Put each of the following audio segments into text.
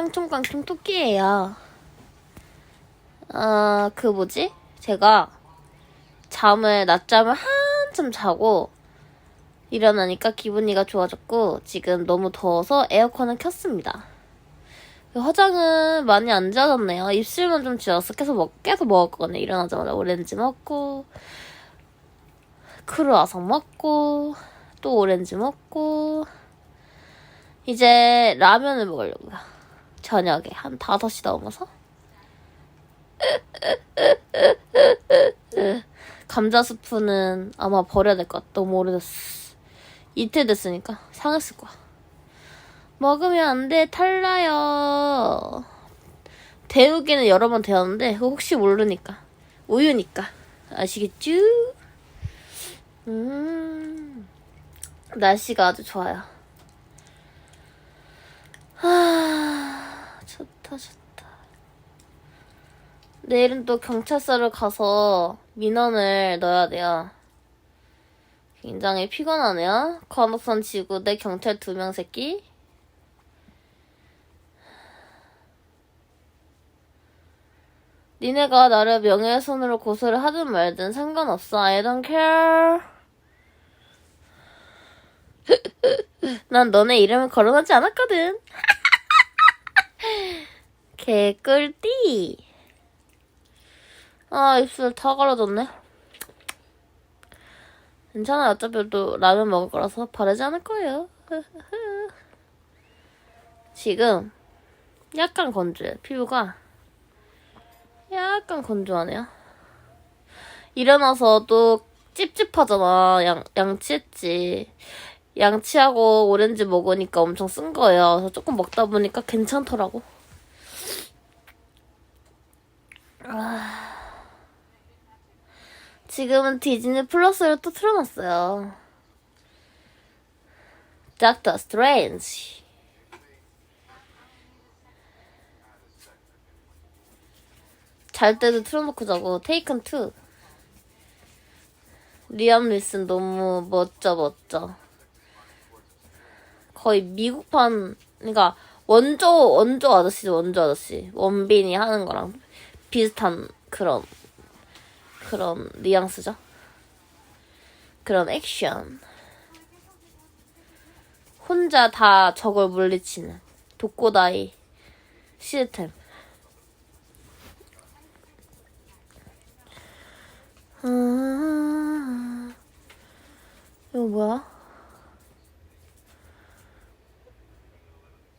깡총깡총 토끼예요. 아, 그 뭐지? 제가 잠을, 낮잠을 한참 자고 일어나니까 기분이가 좋아졌고 지금 너무 더워서 에어컨을 켰습니다. 화장은 많이 안 지워졌네요. 입술만 좀 지웠어. 계속 먹, 계속 먹었거든요. 일어나자마자 오렌지 먹고, 크루아상 먹고, 또 오렌지 먹고, 이제 라면을 먹으려고요. 저녁에 한 5시 넘어서. 감자 스프는 아마 버려야 될 것 같아. 너무 오래됐어. 이틀 됐으니까 상했을 거야. 먹으면 안 돼, 탈라요. 데우기는 여러 번 데웠는데, 혹시 모르니까. 우유니까. 아시겠죠? 음, 날씨가 아주 좋아요. 아, 좋다, 좋다. 내일은 또 경찰서를 가서 민원을 넣어야 돼요. 굉장히 피곤하네요. 관악산 지구 대 경찰 두 명 새끼. 니네가 나를 명예훼손으로 고소를 하든 말든 상관없어. I don't care. 난 너네 이름을 거론하지 않았거든. 개꿀띠. 아, 입술 다 갈라졌네. 괜찮아. 어차피 또 라면 먹을 거라서 바르지 않을 거예요. 지금 약간 건조해. 피부가 약간 건조하네요. 일어나서 또 찝찝하잖아. 양, 양치했지. 양치하고 오렌지 먹으니까 엄청 쓴 거예요. 그래서 조금 먹다 보니까 괜찮더라고. 아... 지금은 디즈니 플러스를 또 틀어놨어요. 닥터 스트레인지. 잘 때도 틀어놓고 자고 테이큰 2 리암 리슨 너무 멋져 멋져 거의 미국판 그러니까 원조 원조 아저씨 원조 아저씨 원빈이 하는 거랑 비슷한 그런 그런 뉘앙스죠 그런 액션 혼자 다 적을 물리치는 독고다이 시스템 아, 이거 뭐야?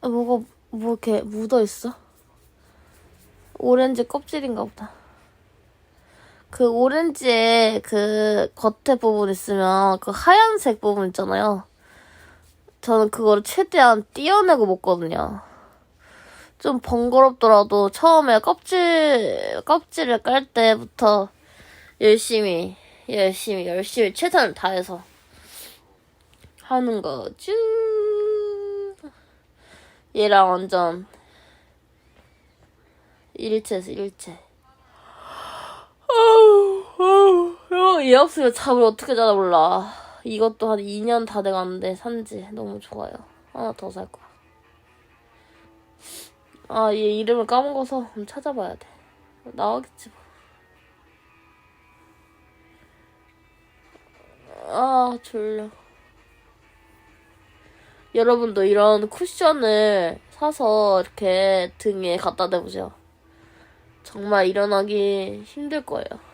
아, 뭐가, 뭐 이렇게 묻어 있어? 오렌지 껍질인가 보다. 그 오렌지에 그 겉에 부분 있으면 그 하얀색 부분 있잖아요. 저는 그거를 최대한 떼어내고 먹거든요. 좀 번거롭더라도 처음에 껍질, 껍질을 깔 때부터 열심히, 열심히, 열심히 최선을 다해서 하는 거죠. 얘랑 완전 일체에서 일체. 얘 없으면 잠을 어떻게 자나 몰라. 이것도 한 2년 다 돼가는데 산지 너무 좋아요. 하나 더 살 거야. 아, 얘 이름을 까먹어서 한번 찾아봐야 돼. 나오겠지 뭐. 아, 졸려. 여러분도 이런 쿠션을 사서 이렇게 등에 갖다 대보세요. 정말 일어나기 힘들 거예요.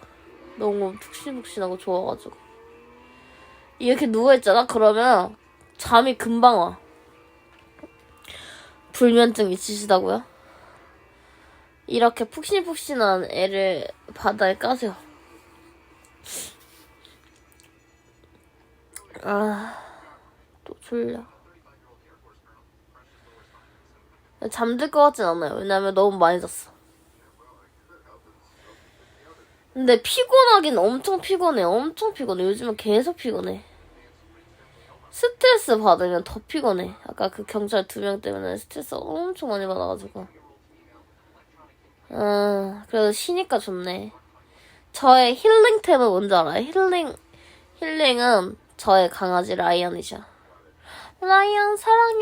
너무 푹신푹신하고 좋아가지고. 이렇게 누워있잖아? 그러면 잠이 금방 와. 불면증 있으시다고요? 이렇게 푹신푹신한 애를 바다에 까세요. 아, 또 졸려. 잠들 것 같진 않아요. 왜냐면 너무 많이 잤어. 근데 피곤하긴 엄청 피곤해. 엄청 피곤해. 요즘은 계속 피곤해. 스트레스 받으면 더 피곤해. 아까 그 경찰 두 명 때문에 스트레스 엄청 많이 받아가지고. 아, 그래도 쉬니까 좋네. 저의 힐링템은 뭔지 알아요? 힐링, 힐링은 저의 강아지 라이언이죠. 라이언 사랑해.